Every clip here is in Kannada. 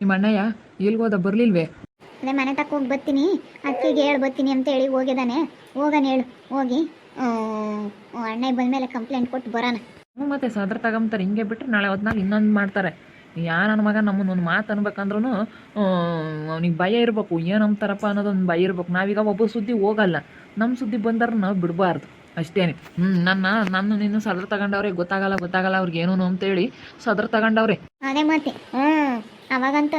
ನಿಮ್ಮ ಅಣ್ಣಯ್ಯ ಎಲ್ಗೋದ ಬರ್ಲಿಲ್ವೇ? ಅದೇ ಮನೆ ತಕ್ಕ ಹೋಗಿ ಬರ್ತೀನಿ ಅಕ್ಕಿಗೆ ಹೇಳಿ ಬರ್ತೀನಿ ಅಂತ ಹೇಳಿ ಹೋಗಿದಾನೆ ಹೋಗಣ ಹೇಳು ಹೋಗಿ. ಅಣ್ಣ ಬಂದಮೇಲೆ ಕಂಪ್ಲೇಂಟ್ ಕೊಟ್ಟು ಬರೋಣ ಹ್ಞೂ ಮತ್ತೆ ಸದ್ರ ತಗೊಂತಾರೆ ಹಿಂಗೆ ಬಿಟ್ಟರೆ ನಾಳೆ ಹೊತ್ನಾಗ ಇನ್ನೊಂದು ಮಾಡ್ತಾರೆ. ಯಾ ನನ್ನ ಮಗ ನಮ್ಮನ್ನ ಒಂದು ಮಾತು ಅನ್ಬೇಕಂದ್ರೂ ಅವ್ನಿಗೆ ಭಯ ಇರಬೇಕು. ಏನು ಅಂತಾರಪ್ಪ ಅನ್ನೋದೊಂದು ಭಯ ಇರ್ಬೇಕು. ನಾವೀಗ ಒಬ್ಬ ಸುದ್ದಿ ಹೋಗಲ್ಲ. ನಮ್ಮ ಸುದ್ದಿ ಬಂದ್ರೆ ನಾವು ಬಿಡಬಾರ್ದು. ಅಷ್ಟೇನೆ. ಹ್ಞೂ ನನ್ನ ನನ್ನ ನಿನ್ನ ಸದ್ರ ತಗೊಂಡವ್ರೆ ಗೊತ್ತಾಗಲ್ಲ ಗೊತ್ತಾಗಲ್ಲ ಅವ್ರಿಗೆ ಏನೂ ಅಂತೇಳಿ ಸದ್ರ ತಗೊಂಡವ್ರೆ. ಅದೇ ಮತ್ತೆ. ಹ್ಞೂ ಅವಾಗಂತೂ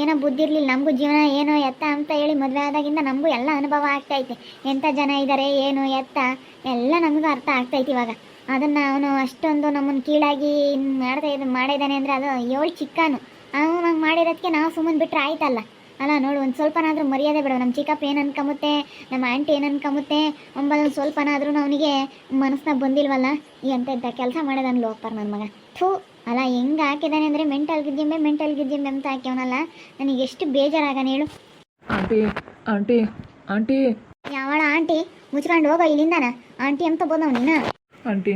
ಏನೋ ಬುದ್ಧಿ ಇರಲಿಲ್ಲ, ನಮಗೂ ಜೀವನ ಏನು ಎತ್ತ ಅಂತ ಹೇಳಿ ಮದುವೆ ಆದಾಗಿಂದ ನಮಗೂ ಎಲ್ಲ ಅನುಭವ ಆಗ್ತೈತೆ ಎಂಥ ಜನ ಇದ್ದಾರೆ ಏನು ಎತ್ತ, ಎಲ್ಲ ನಮಗೂ ಅರ್ಥ ಆಗ್ತೈತೆ ಇವಾಗ. ಅದನ್ನು ಅವನು ಅಷ್ಟೊಂದು ನಮ್ಮನ್ನು ಕೀಳಾಗಿ ಮಾಡ್ತಾ ಇದ್ ಮಾಡಿದ್ದಾನೆ ಅಂದರೆ ಅದು ಏಳು ಚಿಕ್ಕನು. ಅವನು ಮಾಡಿರೋದಕ್ಕೆ ನಾವು ಸುಮ್ಮನೆ ಬಿಟ್ಟರೆ ಆಯ್ತಲ್ಲ. ಅಲ್ಲ ನೋಡು, ಒಂದು ಸ್ವಲ್ಪನಾದರೂ ಮರ್ಯಾದೆ ಬಿಡು. ನಮ್ಮ ಚಿಕ್ಕಪ್ಪ ಏನು ಅನ್ಕೊಂಬುತ್ತೆ ನಮ್ಮ ಆಂಟಿ ಏನು ಅನ್ಕೊಂಬುತ್ತೆ ಒಂಬಲ್ ಸ್ವಲ್ಪನಾದ್ರೂ ಅವನಿಗೆ ಮನಸ್ಸಿನಾಗ ಬಂದಿಲ್ವಲ್ಲ ಎಂತ ಎಂಥ ಕೆಲಸ ಮಾಡೋದನ್ನು ಲೋಪರ್ ನನ್ನ ಮಗ. ಥೂ ಅಲ್ಲ ಹೆಂಗೆ ಹಾಕಿದಾನೆ ಅಂದರೆ ಮೆಂಟಲ್ ಗಿದ್ದಿಂಬೆ ಮೆಂಟಲ್ ಗಿದ್ದಿಂಬೆ ಅಂತ ಹಾಕ್ಯವನಲ್ಲ? ನನಗೆ ಎಷ್ಟು ಬೇಜಾರಾಗಣ ಹೇಳು. Aunty aunty aunty. ಯಾವಳ ಆಂಟಿ? ಮುಚ್ಕೊಂಡು ಹೋಗೋ ಇಲ್ಲಿಂದಾನ? ಆಂಟಿ ಅಂತ ಬೋದವ್ ನೀನು? Aunty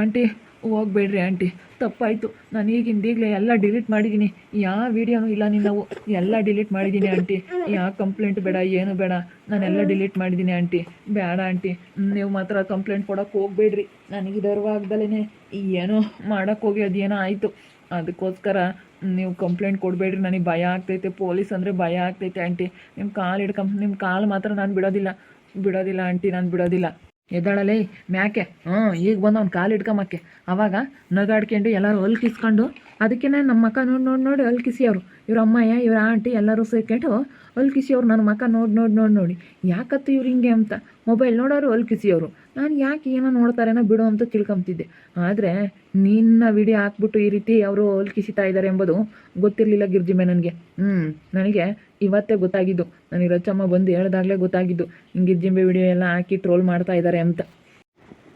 aunty. ಹೋಗ್ಬೇಡ್ರಿ ಆಂಟಿ. ತಪ್ಪಾಯಿತು. ನಾನು ಈಗಿಂದ ಈಗಲೇ ಎಲ್ಲ ಡಿಲೀಟ್ ಮಾಡಿದ್ದೀನಿ ಯಾವ ವೀಡಿಯೋನೂ ಇಲ್ಲ ನಾವು. ಎಲ್ಲ ಡಿಲೀಟ್ ಮಾಡಿದ್ದೀನಿ ಆಂಟಿ. ಯಾವ ಕಂಪ್ಲೇಂಟ್ ಬೇಡ, ಏನು ಬೇಡ. ನಾನೆಲ್ಲ ಡಿಲೀಟ್ ಮಾಡಿದ್ದೀನಿ ಆಂಟಿ. ಬೇಡ ಆಂಟಿ. ನೀವು ಮಾತ್ರ ಕಂಪ್ಲೇಂಟ್ ಕೊಡೋಕೆ ಹೋಗ್ಬೇಡ್ರಿ. ನನಗೆ ಧರ್ವಾಗ್ದಲೇ ಏನೋ ಮಾಡೋಕ್ಕೋಗಿ ಅದೇನೋ ಆಯಿತು. ಅದಕ್ಕೋಸ್ಕರ ನೀವು ಕಂಪ್ಲೇಂಟ್ ಕೊಡಬೇಡ್ರಿ. ನನಗೆ ಭಯ ಆಗ್ತೈತೆ. ಪೊಲೀಸ್ ಅಂದರೆ ಭಯ ಆಗ್ತೈತೆ ಆಂಟಿ. ನಿಮ್ಮ ಕಾಲು ಹಿಡ್ಕೊಂಬ ನಿಮ್ಮ ಕಾಲು ಮಾತ್ರ ನಾನು ಬಿಡೋದಿಲ್ಲ. ಬಿಡೋದಿಲ್ಲ ಆಂಟಿ, ನಾನು ಬಿಡೋದಿಲ್ಲ. ಎದ್ದಾಳಲೇ ಮ್ಯಾಕೆ? ಹ್ಞೂ ಈಗ ಬಂದು ಅವ್ನು ಕಾಲು ಇಟ್ಕೊಂಬಕ್ಕೆ ಅವಾಗ ನಗಾಡ್ಕೊಂಡು ಎಲ್ಲರೂ ಅಲ್ಕಿಸ್ಕೊಂಡು ಅದಕ್ಕೆ ನಮ್ಮ ಮಕ್ಕ ನೋಡಿ ನೋಡಿ ನೋಡಿ ಅಲ್ಕಿಸಿಯವರು. ಇವ್ರ ಅಮ್ಮಯ್ಯ, ಇವ್ರ ಆಂಟಿ ಎಲ್ಲರೂ ಸೇರ್ಕೊಂಡು ಅಲ್ಕಿಸಿಯವ್ರು ನನ್ನ ಮಕ್ಕ ನೋಡಿ ನೋಡಿ ನೋಡಿ ನೋಡಿ. ಯಾಕತ್ತು ಇವ್ರು ಹಿಂಗೆ ಅಂತ. ಮೊಬೈಲ್ ನೋಡೋರು ಅಲ್ಕಿಸಿಯವರು. ನಾನು ಯಾಕೆ ಏನೋ ನೋಡ್ತಾರೇನೋ ಬಿಡು ಅಂತ ತಿಳ್ಕೊಂತಿದ್ದೆ ಆದರೆ ನಿನ್ನ ವಿಡಿಯೋ ಹಾಕ್ಬಿಟ್ಟು ಈ ರೀತಿ ಅವರು ಅಲ್ಕಿಸಿತಾ ಇದ್ದಾರೆ ಎಂಬುದು ಗೊತ್ತಿರಲಿಲ್ಲ ಗಿರ್ಜಿಮೆ ನನಗೆ ಹ್ಞೂ ನನಗೆ ಇವತ್ತೇ ಗೊತ್ತಾಗಿದ್ದು. ನನಗೆ ರಚಮ್ಮ ಬಂದು ಹೇಳ್ದಾಗಲೇ ಗೊತ್ತಾಗಿದ್ದು. ಗಿರ್ಜಿಂಬೆ ವಿಡಿಯೋ ಎಲ್ಲ ಹಾಕಿ ಟ್ರೋಲ್ ಮಾಡ್ತಾ ಇದ್ದಾರೆ ಅಂತ.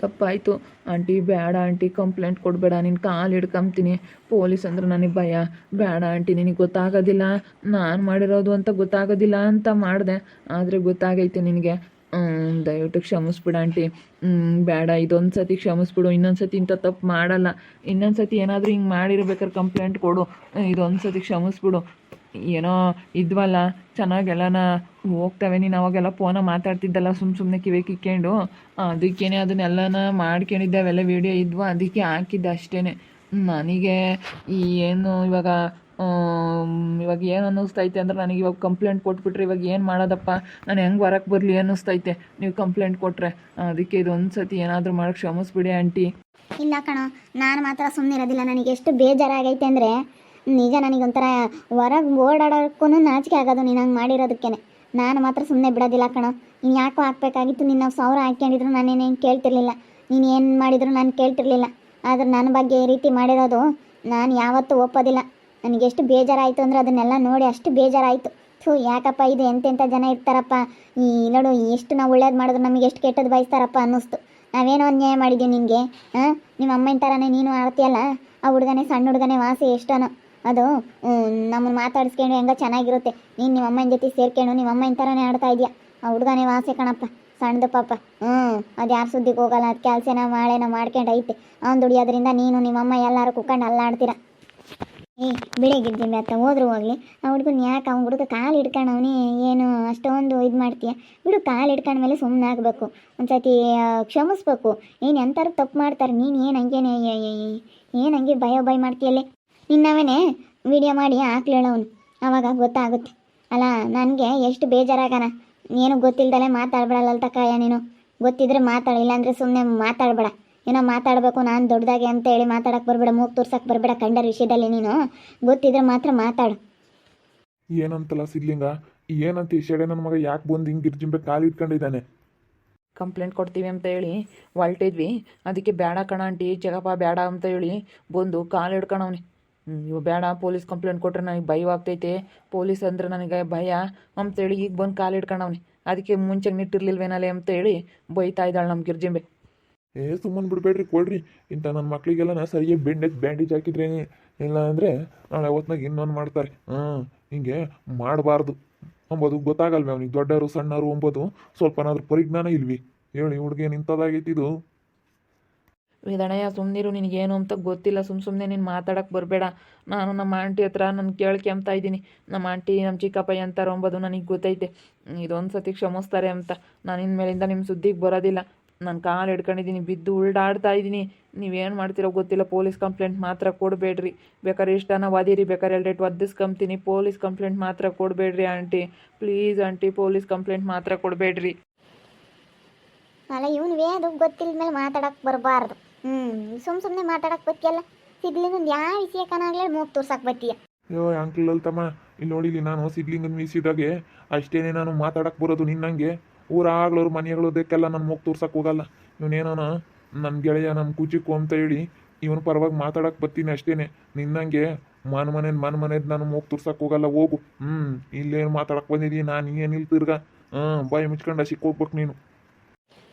ತಪ್ಪಾಯಿತು. ಆಂಟಿ, ಬೇಡ ಆಂಟಿ, ಕಂಪ್ಲೇಂಟ್ ಕೊಡಬೇಡ. ನಿನ್ನ ಕಾಲು ಹಿಡ್ಕೊಂತೀನಿ ಪೊಲೀಸ್ ಅಂದ್ರೆ ನನಗೆ ಭಯ. ಬೇಡ ಆಂಟಿ, ನಿನಗೆ ಗೊತ್ತಾಗೋದಿಲ್ಲ. ನಾನು ಮಾಡಿರೋದು ಅಂತ ಗೊತ್ತಾಗೋದಿಲ್ಲ ಅಂತ ಮಾಡಿದೆ. ಆದರೆ ಗೊತ್ತಾಗೈತೆ ನಿನಗೆ. ದಯವಿಟ್ಟು ಕ್ಷಮಿಸ್ಬಿಡ ಆಂಟಿ. ಬೇಡ ಇದೊಂದು ಸತಿ ಕ್ಷಮಿಸ್ಬಿಡು. ಇನ್ನೊಂದು ಸತಿ ಇಂಥ ತಪ್ಪು ಮಾಡಲ್ಲ. ಇನ್ನೊಂದು ಸತಿ ಏನಾದರೂ ಹಿಂಗೆ ಮಾಡಿರ್ಬೇಕಾದ್ರೆ ಕಂಪ್ಲೇಂಟ್ ಕೊಡು. ಇದೊಂದು ಸತಿ ಕ್ಷಮಿಸ್ಬಿಡು. ಏನೋ ಇದ್ವಲ್ಲ, ಚೆನ್ನಾಗೆಲ್ಲನ ಹೋಗ್ತವೆ, ನೀನು ಅವಾಗೆಲ್ಲ ಫೋನ ಮಾತಾಡ್ತಿದ್ದಲ್ಲ ಸುಮ್ಮ ಸುಮ್ಮನೆ ಕಿವಿ ಕಿಕ್ಕೊಂಡು. ಅದಕ್ಕೇನೆ ಅದನ್ನೆಲ್ಲನ ಮಾಡ್ಕೊಂಡಿದ್ದೆ, ಅವೆಲ್ಲ ವೀಡಿಯೋ ಇದ್ವು, ಅದಕ್ಕೆ ಹಾಕಿದ್ದೆ ಅಷ್ಟೇ ನನಗೆ ಈ ಏನು ಇವಾಗ ಇವಾಗ ಏನು ಅನ್ನಿಸ್ತೈತೆ ಅಂದ್ರೆ ನನಗೆ ಇವಾಗ ಕಂಪ್ಲೇಂಟ್ ಕೊಟ್ಬಿಟ್ರೆ ಇವಾಗ ಏನು ಮಾಡೋದಪ್ಪ? ನಾನು ಹೆಂಗೆ ಹೊರಕ್ಕೆ ಬರಲಿ ಅನ್ನಿಸ್ತೈತೆ? ನೀವು ಕಂಪ್ಲೇಂಟ್ ಕೊಟ್ಟರೆ ಅದಕ್ಕೆ ಇದೊಂದು ಸತಿ ಏನಾದರೂ ಮಾಡೋಕ್ಕೆ ಕ್ಷಮಿಸ್ಬಿಡಿ ಆಂಟಿ. ಇಲ್ಲ ಕಣ, ನಾನು ಮಾತ್ರ ಸುಮ್ಮನೆ ಇರೋದಿಲ್ಲ ನನಗೆ ಎಷ್ಟು ಬೇಜಾರಾಗೈತೆ ಅಂದರೆ ನಿಜ ನನಗೊಂಥರ ಹೊರಗೆ ಓಡಾಡೋಕ್ಕೂ ನಾಚಿಕೆ ಆಗೋದು ನೀನು ಹಂಗೆ ಮಾಡಿರೋದಕ್ಕೇನೆ. ನಾನು ಮಾತ್ರ ಸುಮ್ಮನೆ ಬಿಡೋದಿಲ್ಲ ಕಣ. ನೀನು ಯಾಕೋ ಹಾಕ್ಬೇಕಾಗಿತ್ತು ನಿನ್ನ ಸಾವಿರ ಹಾಕ್ಕೊಂಡಿದ್ರು ನಾನೇನೇನು ಕೇಳ್ತಿರ್ಲಿಲ್ಲ. ನೀನು ಏನು ಮಾಡಿದ್ರು ನಾನು ಕೇಳ್ತಿರ್ಲಿಲ್ಲ. ಆದ್ರೆ ನನ್ನ ಬಗ್ಗೆ ಈ ರೀತಿ ಮಾಡಿರೋದು ನಾನು ಯಾವತ್ತೂ ಒಪ್ಪೋದಿಲ್ಲ. ನನಗೆ ಎಷ್ಟು ಬೇಜಾರಾಯಿತು ಅಂದರೆ ಅದನ್ನೆಲ್ಲ ನೋಡಿ ಅಷ್ಟು ಬೇಜಾರಾಯಿತು. ಥೂ, ಯಾಕಪ್ಪ ಇದು ಎಂತೆಂಥ ಜನ ಇರ್ತಾರಪ್ಪ. ಈ ನೋಡು ಎಷ್ಟು ನಾವು ಒಳ್ಳೇದು ಮಾಡಿದ್ರು ನಮಗೆ ಎಷ್ಟು ಕೆಟ್ಟದ್ದು ಬಯಸ್ತಾರಪ್ಪ ಅನ್ನಿಸ್ತು. ನಾವೇನೋ ಅನ್ಯಾಯ ಮಾಡಿದ್ದೀವಿ ನಿನಗೆ ಹಾಂ ನಿಮ್ಮ ಅಮ್ಮನ ಥರನೇ ನೀನು ಆಡ್ತೀಯಲ್ಲ? ಆ ಹುಡುಗನೇ, ಸಣ್ಣ ಹುಡುಗನೇ ವಾಸಿ ಎಷ್ಟೋನೋ. ಅದು ನಮ್ಮನ್ನು ಮಾತಾಡಿಸ್ಕೊಂಡು ಹೆಂಗ ಚೆನ್ನಾಗಿರುತ್ತೆ. ನೀನು ನಿಮ್ಮ ಅಮ್ಮನ ಜೊತೆ ಸೇರ್ಕೊಂಡು ನಿಮ್ಮ ಅಮ್ಮನ ಥರನೇ ಆಡ್ತಾ ಇದೆಯಾ? ಆ ಹುಡುಗನೇ ವಾಸೆ ಕಣಪ್ಪ, ಸಣ್ಣದು ಪಾಪ. ಹ್ಞೂ ಅದು ಯಾರು ಸುದ್ದಿಗೆ ಹೋಗಲ್ಲ, ಅದು ಕೆಲಸನ ಮಾಳೆನ ಮಾಡ್ಕೊಂಡು ಐತೆ. ಅವ್ನು ದುಡಿಯೋದ್ರಿಂದ ನೀನು ನಿಮ್ಮಮ್ಮ ಎಲ್ಲರೂ ಕುಕ್ಕಂಡು ಅಲ್ಲಾಡ್ತೀರ? ಏ ಬೆಳಿಗ್ಗೆ ಅತ್ತ ಹೋದ್ರು ಹೋಗ್ಲಿ. ಆ ಹುಡುಗನ ಯಾಕೆ ಅವ್ನು ಹುಡುಗ ಕಾಲು ಹಿಡ್ಕೊಂಡು ಅವನೇ? ಏನು, ಅಷ್ಟೊಂದು ಇದು ಮಾಡ್ತೀಯ? ಬಿಡು, ಕಾಲು ಹಿಡ್ಕೊಂಡ ಮೇಲೆ ಸುಮ್ಮನೆ ಆಗಬೇಕು. ಒಂದು ಸತಿ ಕ್ಷಮಿಸ್ಬೇಕು. ಏನು ಎಂಥರು ತಪ್ಪು ಮಾಡ್ತಾರೆ, ನೀನು ಏನು ಹಂಗೇನೆ ಏನು ಹಂಗೆ ಭಯ ಭಯ ಮಾಡ್ತೀಯಲ್ಲೇ? ನಿನ್ನವನೇ ವಿಡಿಯೋ ಮಾಡಿ ಹಾಕ್ಲೇಳವನು ಅವಾಗ ಗೊತ್ತಾಗುತ್ತೆ. ಅಲ್ಲ ನನಗೆ ಎಷ್ಟು ಬೇಜಾರಾಗಣ. ಏನು ಗೊತ್ತಿಲ್ಲದೆ ಮಾತಾಡ್ಬೇಡಲ್ಲ ತಕ್ಕಯ್ಯ ನೀನು. ಗೊತ್ತಿದ್ರೆ ಮಾತಾಡಿ ಇಲ್ಲಾಂದರೆ ಸುಮ್ಮನೆ ಮಾತಾಡಬೇಡ. ಏನೋ ಮಾತಾಡಬೇಕು ನಾನು ದೊಡ್ಡದಾಗೆ ಅಂತ ಹೇಳಿ ಮಾತಾಡಕ್ಕೆ ಬರಬೇಡ ಮೂಗು ತೋರ್ಸಕ್ಕೆ ಬರಬೇಡ ಕಂಡ ವಿಷಯದಲ್ಲಿ ನೀನು. ಗೊತ್ತಿದ್ರೆ ಮಾತ್ರ ಮಾತಾಡು. ಏನಂತಲ್ಲ ಸಿದ್ಲಿಂಗ? ಏನಂತ ಈ ಶೆಡೆ ನನ್ನ ಮಗ ಯಾಕೆ ಬಂದು ಹಿಂಗೆ ಗಿರ್ಜಿಂಬೆ ಕಾಲು ಇಟ್ಕೊಂಡಿದ್ದಾನೆ ಕಂಪ್ಲೇಂಟ್ ಕೊಡ್ತೀವಿ ಅಂತ ಹೇಳಿ ಹೊಲ್ಟಿದ್ವಿ. ಅದಕ್ಕೆ ಬೇಡ ಕಣ ಆಂಟಿ ಜಗಪ್ಪ ಬೇಡ ಅಂತ ಹೇಳಿ ಬಂದು ಕಾಲು ಹಿಡ್ಕೊಂಡವ್ನಿ ಇವು ಬೇಡ, ಪೊಲೀಸ್ ಕಂಪ್ಲೇಂಟ್ ಕೊಟ್ರೆ ನನಗೆ ಭಯವಾಗ್ತೈತೆ ಪೊಲೀಸ್ ಅಂದ್ರೆ ನನಗೆ ಭಯ. ಅಂತೇಳಿ ಈಗ ಬಂದು ಕಾಲು ಇಟ್ಕೊಂಡವ್ನಿ ಅದಕ್ಕೆ ಮುಂಚೆಗೆ ಅಂತ ಅಂತೇಳಿ ಬೈತಾ ಇದ್ದಾಳೆ ನಮ್ಮ ಗಿರ್ಜಿಂಬೆ. ಏ, ಸುಮ್ಮನೆ ಬಿಡಬೇಡ್ರಿ, ಕೊಡ್ರಿ. ಇಂಥ ನನ್ನ ಮಕ್ಳಿಗೆಲ್ಲ ನಾ ಸರಿಯಾಗಿ ಬೆಂಡೆ ಬ್ಯಾಂಡೇಜ್ ಹಾಕಿದ್ರೆ ಇಲ್ಲ ಅಂದರೆ ನಾಳೆ ಅವತ್ತಿನಾಗ ಇನ್ನೊಂದು ಮಾಡ್ತಾರೆ. ಹಾಂ, ಹಿಂಗೆ ಮಾಡಬಾರ್ದು. ಅಂಬೋದು ಗೊತ್ತಾಗಲ್ವೇ ಅವ್ನಿಗೆ ದೊಡ್ಡವರು ಸಣ್ಣವರು ಅಂಬೋದು ಸ್ವಲ್ಪನಾದ್ರೂ ಪರಿಜ್ಞಾನ ಇಲ್ವಿ. ಹೇಳಿ ಹುಡುಗೇನು ಇಂಥದ್ದಾಗೈತಿ ಇದು ವೇದಣಯ್ಯ ಸುಮ್ಮನಿರು ನಿನಗೇನು ಅಂತ ಗೊತ್ತಿಲ್ಲ. ಸುಮ್ಮ ಸುಮ್ಮನೆ ನೀನು ಮಾತಾಡೋಕ್ಕೆ ಬರಬೇಡ. ನಾನು ನಮ್ಮ ಆಂಟಿ ಹತ್ರ ನಾನು ಕೇಳ್ಕೆಂಬ್ತಾ ಇದ್ದೀನಿ. ನಮ್ಮ ಆಂಟಿ, ನಮ್ಮ ಚಿಕ್ಕಪ್ಪ ಅಂತಾರೆ ಅಂಬೋದು ನನಗೆ ಗೊತ್ತೈತೆ. ಇದೊಂದು ಸತಿ ಕ್ಷಮಿಸ್ತಾರೆ ಅಂತ. ನಾನು ಇನ್ಮೇಲಿಂದ ನಿಮ್ಮ ಸುದ್ದಿಗೆ ಬರೋದಿಲ್ಲ. ನಾನು ಕಾಲು ಹಿಡ್ಕೊಂಡಿದ್ದೀನಿ, ಬಿದ್ದು ಉಲ್ಡಾಡ್ತಾ ಇದ್ದೀನಿ. ನೀವೇನು ಮಾಡ್ತಿರೋ ಗೊತ್ತಿಲ್ಲ. ಪೊಲೀಸ್ ಕಂಪ್ಲೇಂಟ್ ಮಾತ್ರ ಕೊಡಬೇಡ್ರಿ. ಬೇಕಾದ್ರೆ ಇಷ್ಟನ ವಾದಿರಿ, ಬೇಕಾದ್ರೆ ಎರಡು ರೇಟ್ ಒದಿಸ್ಕೊಂತೀನಿ ಪೊಲೀಸ್ ಕಂಪ್ಲೇಂಟ್ ಮಾತ್ರ ಕೊಡಬೇಡ್ರಿ aunty. Please aunty, police complaint ಮಾತ್ರ ಕೊಡಬೇಡ್ರಿ. ಅಲ್ಲ, ಇವನು ಅದು ಗೊತ್ತಿಲ್ಲ ಮೇಲೆ ಮಾತಾಡಕ್ಕೆ ಬರಬಾರ್ದು. ಹ್ಞೂ ಸುಮ್ಮ ಸುಮ್ಮನೆ ಮಾತಾಡಕ್ಕೆ ಬತ್ತಿಯಲ್ಲ ಸಿದ್ಲಿಂಗೊಂದು ಯಾವ ವಿಷಯಕ್ಕನಾಗಲೇ ಮೂಗ್ ತೋರ್ಸಕ್ಕೆ ಬತ್ತೀಯ ಅಯ್ಯೋ ಅಂಕಲ್ ಅಲ್ತಮ್ಮ ಇಲ್ಲಿ ನೋಡಿಲಿ ನಾನು ಸಿದ್ಲಿಂಗನ್ ಮೀಸಿದಾಗೆ, ಅಷ್ಟೇನೆ ನಾನು ಮಾತಾಡಕ್ಕೆ ಬರೋದು ನಿನ್ನಂಗೆ. ಊರಾಗ್ಳವ್ರು ಮನೆಗಳದಕ್ಕೆಲ್ಲ ನನ್ನ ಮೂಗ್ ತೋರ್ಸಕ್ಕೆ ಹೋಗಲ್ಲ. ಇವನೇನೋನ ನನ್ನ ಗೆಳೆಯ ನಮ್ಮ ಕುಚಿಕ್ಕು ಅಂತ ಹೇಳಿ, ಇವನು ಪರವಾಗಿ ಮಾತಾಡಕ್ಕೆ ಬರ್ತೀನಿ ಅಷ್ಟೇನೆ. ನಿನ್ನಂಗೆ ಮನ್ ಮನೇದ್ ಮನ್ ಮನೇದ್ ನಾನು ಮೂಗ್ ತೋರ್ಸಕ್ಕೆ ಹೋಗಲ್ಲ, ಹೋಗು. ಹ್ಮ್, ಇಲ್ಲೇನು ಮಾತಾಡಕ್ಕೆ ಬಂದಿದೀನಿ ನಾನು ಏನಿಲ್ಲ ತಿರ್ಗ ಹ್ಮ್, ಬಾಯಿ ಮುಚ್ಕೊಂಡ ಸಿಕ್ಕೋಗ್ಬೇಕು ನೀನು.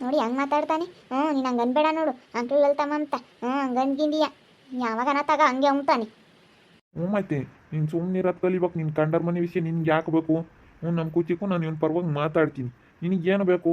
ನೋಡಿ ಹಂಗೆ ಮಾತಾಡ್ತಾನೆ. ಹ್ಞೂ ನೀನು ಹಂಗೆ ಅನ್ಬೇಡ ನೋಡು. ಅಂಕಲ್ ಅಲ್ತಮ್ಮ ಅಂತ. ಹ್ಞೂ ಹಂಗೆ ಅನ್ಗಿಂದೀಯ. ಯಾವಾಗ ಅನ್ನತ್ತಾಗ ಹಂಗೆ ಅಂತಾನೆ ಹ್ಞೂ ಮತ್ತೆ ನೀನು ಸುಮ್ಮನಿರೋದು ಕಲಿಬೇಕು ನಿನ್ನ ಕಂಡರ್ ಮನೆ ವಿಷಯ ನಿನ್ಗೆ ಯಾಕೆ ಬೇಕು? ಹ್ಞೂ ನಮ್ಮ ಕುಚಿಕ್ಕೂ ನಾನು ಇವನ್ ಪರವಾಗಿ ಮಾತಾಡ್ತೀನಿ. ನಿನಗೇನು ಬೇಕು?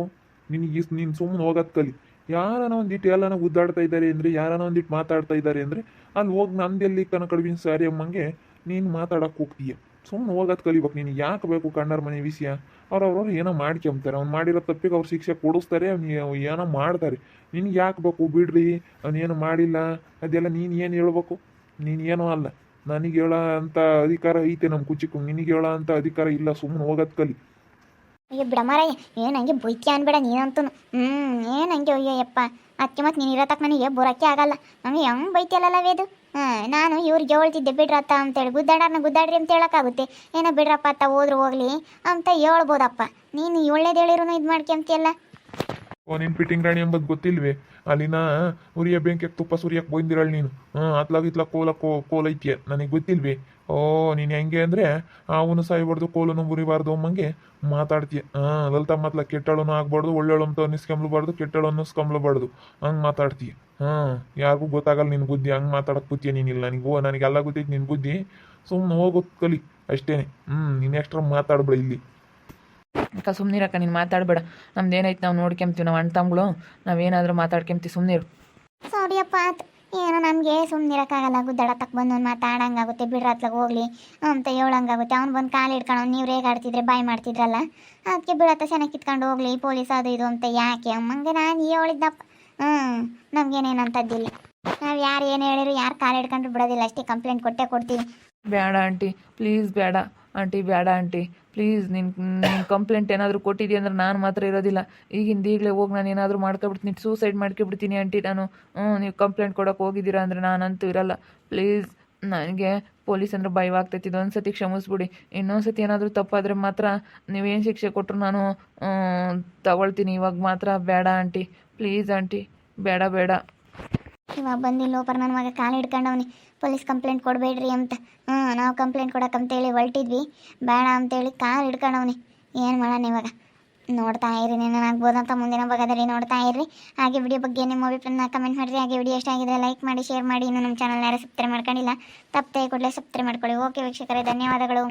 ನಿನಗೆ ನೀನು ಸುಮ್ಮನೆ ಹೋಗೋದು ಕಲಿ. ಯಾರನ ಒಂದಿಟ್ಟು ಎಲ್ಲನ ಉದ್ದಾಡ್ತಾ ಇದ್ದಾರೆ ಅಂದರೆ, ಯಾರನ ಒಂದಿಟ್ಟು ಮಾತಾಡ್ತಾ ಇದ್ದಾರೆ ಅಂದರೆ, ಅಲ್ಲಿ ಹೋಗಿ ನಂದೆಲ್ಲಿ ಕನ ಕಡುವಿನ ಸಾರಿ ಅಮ್ಮಂಗೆ ನೀನು ಮಾತಾಡೋಕೆ ಹೋಗ್ತೀಯ. ಸುಮ್ಮನೆ ಹೋಗೋದು ಕಲಿಬೇಕು. ನೀನು ಯಾಕೆ ಬೇಕು ಕಣ್ಣರ ಮನೆ ವಿಷಯ? ಅವ್ರವ್ರವ್ರು ಏನೋ ಮಾಡ್ಕೊಂಬ್ತಾರೆ ಅವ್ನು ಮಾಡಿರೋ ತಪ್ಪಿಗೆ ಅವ್ರು ಶಿಕ್ಷೆ ಕೊಡಿಸ್ತಾರೆ, ಅವ್ನು ಏನೋ ಮಾಡ್ತಾರೆ. ನಿನ್ಗೆ ಯಾಕೆ ಬೇಕು ಬಿಡ್ರಿ? ಅವನೇನು ಮಾಡಿಲ್ಲ? ಅದೆಲ್ಲ ನೀನು ಏನು ಹೇಳ್ಬೇಕು? ನೀನು ಏನೋ ಅಲ್ಲ. ನನಗೆ ಹೇಳೋ ಅಂತ ಅಧಿಕಾರ ಐತೆ ನಮ್ಮ ಕುಚಿಕ್ಕು ನಿನಗೆ ಹೇಳೋ ಅಂತ ಅಧಿಕಾರ ಇಲ್ಲ. ಸುಮ್ಮನೆ ಹೋಗೋದು ಕಲಿ. ಅಯ್ಯೋ ಬಿಡಮಾರಯ್ಯ ಏನು ಹಂಗೆ ಬೈತ್ಯ ಅನ್ಬೇಡ ನೀನಂತೂ ಹ್ಞೂ ಏನು ಹಂಗೆ ಅಯ್ಯೋ ಯಪ್ಪ. ಅದಕ್ಕೆ ಮತ್ತೆ ನೀನು ಇರತಕ್ಕ ನನಗೆ ಬರೋಕ್ಕೆ ಆಗಲ್ಲ. ನಮಗೆ ಹೆಂಗೆ ಬೈತಿಯಲ್ಲ ವೇದು ಹಾಂ ನಾನು ಇವ್ರಿಗೆ ಹೇಳ್ತಿದ್ದೆ ಬಿಡ್ರತ್ತ ಅಂತೇಳಿ ಗುದ್ದಾಡಾರನ್ನ ಗುದ್ದಾಡ್ರಿ ಅಂತ ಹೇಳೋಕ್ಕಾಗುತ್ತೆ. ಏನೋ ಬಿಡ್ರಪ್ಪ ಅತ್ತ, ಹೋದ್ರು ಹೋಗ್ಲಿ ಅಂತ ಹೇಳ್ಬೋದಪ್ಪ. ನೀನು ಒಳ್ಳೇದು ಹೇಳಿರೂ ಇದು ಮಾಡ್ಕೊಂತಿಯಲ್ಲ ಓ, ನಿನ್ ಫಿಟ್ಟಿಂಗ್ ರಾಣಿ ಎಂಬುದು ಗೊತ್ತಿಲ್ವೇ? ಅಲ್ಲಿನ ಉರಿಯ ಬೆಂಕಿ ತುಪ್ಪ ಸುರಿಯಕ್ಕೆ ಬಂದಿರಳು ನೀನು. ಹಾಂ ಅತ್ಲಾಗ ಇತ್ಲಾಗ ಕೋಲ ಕೋ, ಕೋಲ ಐತಿಯ. ನನಗೆ ಗೊತ್ತಿಲ್ವೇ? ಓ, ನೀನು ಹೆಂಗೆ ಅಂದರೆ ಅವನು ಸಾಯ್ಬಾರ್ದು, ಕೋಲನು ಮುರಿಬಾರ್ದು ಅಮ್ಮಂಗೆ ಮಾತಾಡ್ತೀಯ. ಹಾಂ, ಲಲಿತಾ ಮತ್ಲ ಕೆಟ್ಟಳನು ಆಗ್ಬಾರ್ದು ಒಳ್ಳೆಳು ಅಂತ ಅನ್ನಿಸ್ಕೊಂಬ್ಲಬಾರ್ದು ಕೆಟ್ಟಳು ಅನ್ನಿಸ್ಕೊಂಬ್ಲಬಾರ್ದು. ಹಂಗೆ ಮಾತಾಡ್ತೀಯ. ಹಾಂ. ಯಾರಿಗೂ ಗೊತ್ತಾಗಲ್ಲ ನಿನ್ನ ಬುದ್ಧಿ ಹಂಗೆ ಮಾತಾಡಕ್ಕೆ ಇಲ್ಲ? ನೀನಿಲ್ಲ ನನಗೆ ಓ ನನಗೆಲ್ಲ ಗೊತ್ತೈತಿ ನಿನ್ನ ಬುದ್ಧಿ. ಸುಮ್ಮನೆ ಹೋಗಿ ಕಲಿ. ಅಷ್ಟೇನೆ. ಹ್ಞೂ ನೀನು ಎಕ್ಸ್ಟ್ರಾ ಮಾತಾಡ್ಬೇಡ ಇಲ್ಲಿ. ಅಕ್ಕ ಸುಮ್ಮನಿರಕ್ಕ ನೀನು ಮಾತಾಡ್ಬೇಡ. ನಮ್ದು ಏನೈತೆ ನಾವು ನೋಡ್ಕೊಂತೀವಿ ನಾವು ಅಣ್ಣ ನಾವು ನಾವೇನಾದರೂ ಮಾತಾಡ್ಕೊಂತೀವಿ ಸುಮ್ಮನಿರು ಸಾರಿಯಪ್ಪ ಆತು. ಏನೋ ನಮಗೆ ಸುಮ್ಮನಿರೋಕ್ಕಾಗಲ್ಲ ತಕ್ಕ ಬಂದು ಮಾತಾಡಂಗಾಗುತ್ತೆ ಬಿಡ್ರತ್ಲಾಗ ಹೋಗ್ಲಿ. ಅಂತ ಹೇಳಂಗಾಗುತ್ತೆ. ಅವ್ನು ಬಂದು ಕಾಲು ಹಿಡ್ಕೊಂಡು ನೀವು ರೇಗಾಡ್ತಿದ್ರೆ ಬಾಯ್ ಮಾಡ್ತಿದ್ರಲ್ಲ. ಅದಕ್ಕೆ ಬಿಡತ್ತ ಚೆನ್ನಾಗಿ ಕಿತ್ಕೊಂಡು ಹೋಗ್ಲಿ ಪೊಲೀಸ್ ಅದು ಇದು ಅಂತ ಯಾಕೆ? ಅಮ್ಮಂಗೆ ನಾನು ಹೇಳಿದ್ದಪ್ಪ ಹ್ಞೂ ನಮ್ಗೇನೇನಂತದ್ದಿಲ್ಲ ನಾವು ಯಾರು ಏನು ಹೇಳಿದ್ರು, ಯಾರು ಕಾಲು ಹಿಡ್ಕೊಂಡ್ರು ಬಿಡೋದಿಲ್ಲ. ಅಷ್ಟೇ ಕಂಪ್ಲೇಂಟ್ ಕೊಟ್ಟೇ ಕೊಡ್ತೀವಿ. ಬೇಡ ಆಂಟಿ ಪ್ಲೀಸ್ ಬೇಡ ಆಂಟಿ ಬೇಡ ಆಂಟಿ. ಪ್ಲೀಸ್ ನಿನ್ನ ನಿನ್ನ ಕಂಪ್ಲೇಂಟ್ ಏನಾದರೂ ಕೊಟ್ಟಿದ್ದೀಯ ಅಂದ್ರೆ ನಾನು ಮಾತ್ರ ಇರೋದಿಲ್ಲ. ಈಗಿಂದ ಈಗಲೇ ಹೋಗಿ ನಾನು ಏನಾದರೂ ಮಾಡ್ಕೊಬಿಡ್ತೀನಿ ಸೂಸೈಡ್ ಮಾಡ್ಕೊಬಿಡ್ತೀನಿ ಆಂಟಿ ನಾನು. ಹ್ಞೂ ನೀವು ಕಂಪ್ಲೇಂಟ್ ಕೊಡೋಕೆ ಹೋಗಿದ್ದೀರಾ ಅಂದರೆ ನಾನಂತೂ ಇರಲ್ಲ. ಪ್ಲೀಸ್ ನನಗೆ ಪೊಲೀಸ್ ಅಂದ್ರೆ ಭಯವಾಗ್ತೈತಿ ಇದೊಂದು ಸತಿ ಕ್ಷಮಿಸ್ಬಿಡಿ. ಇನ್ನೊಂದು ಸತಿ ಏನಾದರೂ ತಪ್ಪಾದರೆ ಮಾತ್ರ ನೀವೇನು ಶಿಕ್ಷೆ ಕೊಟ್ಟರು ನಾನು ತಗೊಳ್ತೀನಿ. ಇವಾಗ ಮಾತ್ರ ಬೇಡ ಆಂಟಿ. ಪ್ಲೀಸ್ ಆಂಟಿ ಬೇಡ ಬೇಡ. ಇವಾಗ ಬಂದಿಲ್ಲ ಲೋಪರ್ ನನ್ನ ಮಗ ಕಾಲು ಹಿಡ್ಕೊಂಡವನಿ. ಪೊಲೀಸ್ ಕಂಪ್ಲೇಂಟ್ ಕೊಡಬೇಡ್ರಿ ಅಂತ. ಹ್ಞೂ ನಾವು ಕಂಪ್ಲೇಂಟ್ ಕೊಡಕ್ಕೆ ಅಂತೇಳಿ ಹೊರಟಿದ್ವಿ ಬೇಡ ಅಂತೇಳಿ ಕಾಲು ಹಿಡ್ಕೊಂಡವನಿ. ಏನು ಮಾಡೋಣ ಇವಾಗ? ನೋಡ್ತಾ ಇರಿ ಆಗ್ಬೋದಂತ ಮುಂದಿನ ಭಾಗದಲ್ಲಿ ನೋಡ್ತಾ ಇರ್ರಿ. ಹಾಗೆ ವಿಡಿಯೋ ಬಗ್ಗೆ ನಿಮ್ಮ ಅಭಿಪ್ರಾಯನ ಕಮೆಂಟ್ ಮಾಡಿರಿ. ಹಾಗೆ ವಿಡಿಯೋ ಇಷ್ಟ ಆಗಿದೆ ಲೈಕ್ ಮಾಡಿ ಶೇರ್ ಮಾಡಿ. ಇನ್ನು ನಮ್ಮ ಚಾನಲ್ ಯಾರು ಸಬ್ಸ್ಕ್ರೈಬ್ ಮಾಡ್ಕೊಂಡಿಲ್ಲ, ತಪ್ಪದೆ ಕೂಡಲೇ ಸಬ್ಸ್ಕ್ರೈಬ್ ಮಾಡ್ಕೊಳ್ಳಿ. ಓಕೆ ವೀಕ್ಷಕರೇ, ಧನ್ಯವಾದಗಳು.